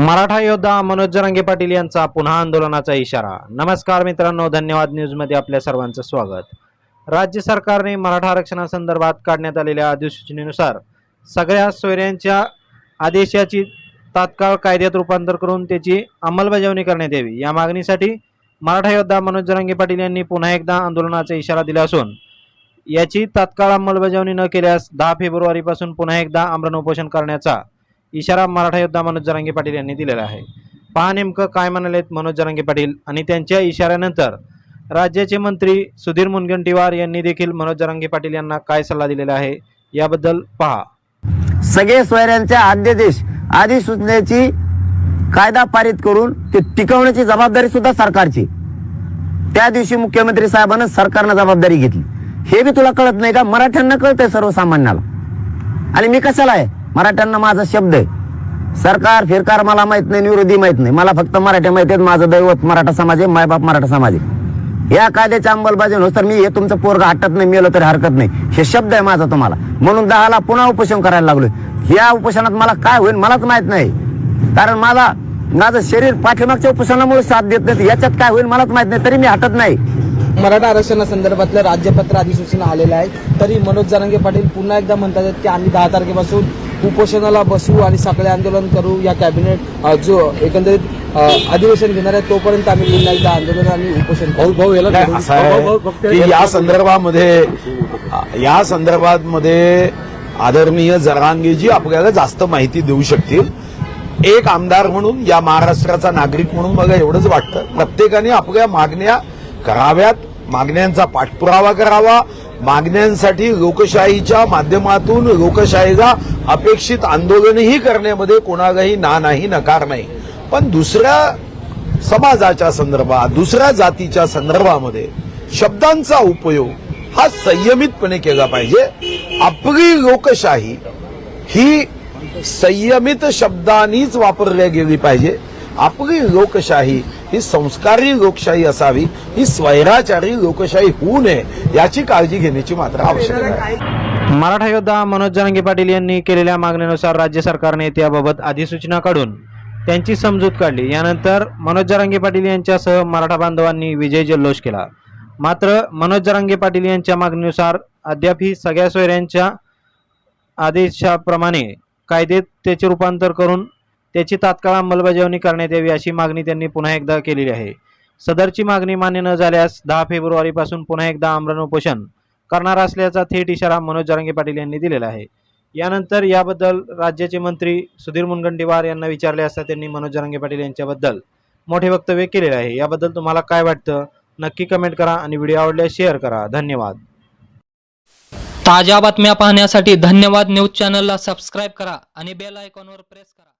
मराठा योद्धा मनोज जरांगे पाटील यांचा पुन्हा आंदोलनाचा इशारा. नमस्कार मित्रांनो धन्यवाद न्यूजमध्ये आपल्या सर्वांचं स्वागत. राज्य सरकारने मराठा आरक्षणासंदर्भात काढण्यात आलेल्या अधिसूचनेनुसार सगळ्या सोयऱ्यांच्या आदेशाची तात्काळ कायद्यात रूपांतर करून त्याची अंमलबजावणी करण्यात यावी. या मागणीसाठी मराठा योद्धा मनोज जरांगे पाटील यांनी पुन्हा एकदा आंदोलनाचा इशारा दिला असून याची तात्काळ अंमलबजावणी न केल्यास दहा फेब्रुवारीपासून पुन्हा एकदा आमरण उपोषण करण्याचा इशारा मराठा योद्धा मनोज जरांगे पाटील यांनी दिलेला आहे. पहा नेमकं काय म्हणालेत मनोज जरांगे पाटील आणि त्यांच्या इशाऱ्यानंतर राज्याचे मंत्री सुधीर मुनगंटीवार यांनी देखील मनोज जरांगे पाटील यांना काय सल्ला दिलेला आहे याबद्दल पहा. सगळे सोयऱ्यांच्या अध्यादेश अधिसूचनेची कायदा पारित करून ते टिकवण्याची जबाबदारी सुद्धा सरकारची. त्या दिवशी मुख्यमंत्री साहेबांना सरकारनं जबाबदारी घेतली. हे बी तुला कळत नाही का? मराठ्यांना कळतंय सर्वसामान्याला. आणि मी कशाला आहे? मराठ्यांना माझा शब्द आहे. सरकार फिरकार मला माहीत नाही विरोधी माहीत नाही. मला फक्त मराठी माहिती आहेत माझं दैवत मराठा समाज आहे मायबाप मराठा समाज आहे. या कायद्याच्या अंमलबजावणी मी हे तुमचं पोरग हटत नाही मेलं तरी हरकत नाही. हे शब्द आहे माझा तुम्हाला. म्हणून दहाला पुन्हा उपोषण करायला लागलोय. या उपोषणात मला काय होईल मलाच माहीत नाही. कारण मला माझं शरीर पाठीमागच्या उपोषणामुळे साथ देत नाही याच्यात काय होईल मलाच माहीत नाही तरी मी हटत नाही. मराठा आरक्षणासंदर्भातलं राज्यपत्र अधिसूचना आलेलं आहे तरी मनोज जरांगे पाटील पुन्हा एकदा म्हणतात की आम्ही दहा तारखेपासून उपोषणाला बसू आणि सगळे आंदोलन करू या कॅबिनेट जो एकंदरीत अधिवेशन घेणार आहे तोपर्यंत आम्ही पुन्हा एकदा आंदोलन आणि उपोषण आहे की या संदर्भामध्ये या संदर्भात मध्ये आदरणीय जरांगेजी आपल्याला जास्त माहिती देऊ शकतील. एक आमदार म्हणून या महाराष्ट्राचा नागरिक म्हणून मला एवढंच वाटतं. प्रत्येकाने आपल्या मागण्या कराव्यात. मागण्यांचा पाठपुरावा करावा. मागण्यांसाठी लोकशाहीच्या माध्यमातून लोकशाहीला अपेक्षित आंदोलनही करण्यामध्ये कोणालाही ना नाही नकार नाही. पण दुसऱ्या समाजाच्या संदर्भात दुसऱ्या जातीच्या संदर्भामध्ये शब्दांचा उपयोग हा संयमितपणे केला पाहिजे. आपली लोकशाही ही संयमित शब्दांनीच वापरल्या गेली पाहिजे. आपली लोकशाही ही संस्कारी लोकशाही असावी ही स्वैराचारी लोकशाही होऊ नये याची काळजी घेण्याची मात्र आवश्यकता आहे. मराठा योद्धा मनोज जरांगे पाटील यांनी केलेल्या मागणीनुसार राज्य सरकारने त्याबाबत अधिसूचना काढून त्यांची समजूत काढली. यानंतर मनोज जरांगे पाटील यांच्यासह मराठा बांधवांनी विजय जल्लोष केला. मात्र मनोज जरांगे पाटील यांच्या मागणीनुसार अद्याप ही सगळ्या सोयऱ्यांच्या आदेशाप्रमाणे कायदेत त्याचे रूपांतर करून त्याची तात्काळ अंमलबजावणी करण्यात यावी अशी मागणी त्यांनी पुन्हा एकदा केलेली आहे. सदरची मागणी मान्य न झाल्यास दहा फेब्रुवारीपासून पुन्हा एकदा आमरण उपोषण करणार असल्याचा थेट इशारा मनोज जरांगे पाटील यांनी दिलेला आहे. यानंतर याबद्दल राज्याचे मंत्री सुधीर मुनगंटीवार यांना विचारले असता त्यांनी मनोज जरांगे पाटील यांच्याबद्दल मोठे वक्तव्य केलेले आहे. याबद्दल तुम्हाला काय वाटतं? नक्की कमेंट करा आणि व्हिडिओ आवडल्यास शेअर करा. धन्यवाद. ताज्या बातम्या पाहण्यासाठी धन्यवाद न्यूज चॅनलला सबस्क्राईब करा आणि बेल आयकॉनवर प्रेस करा.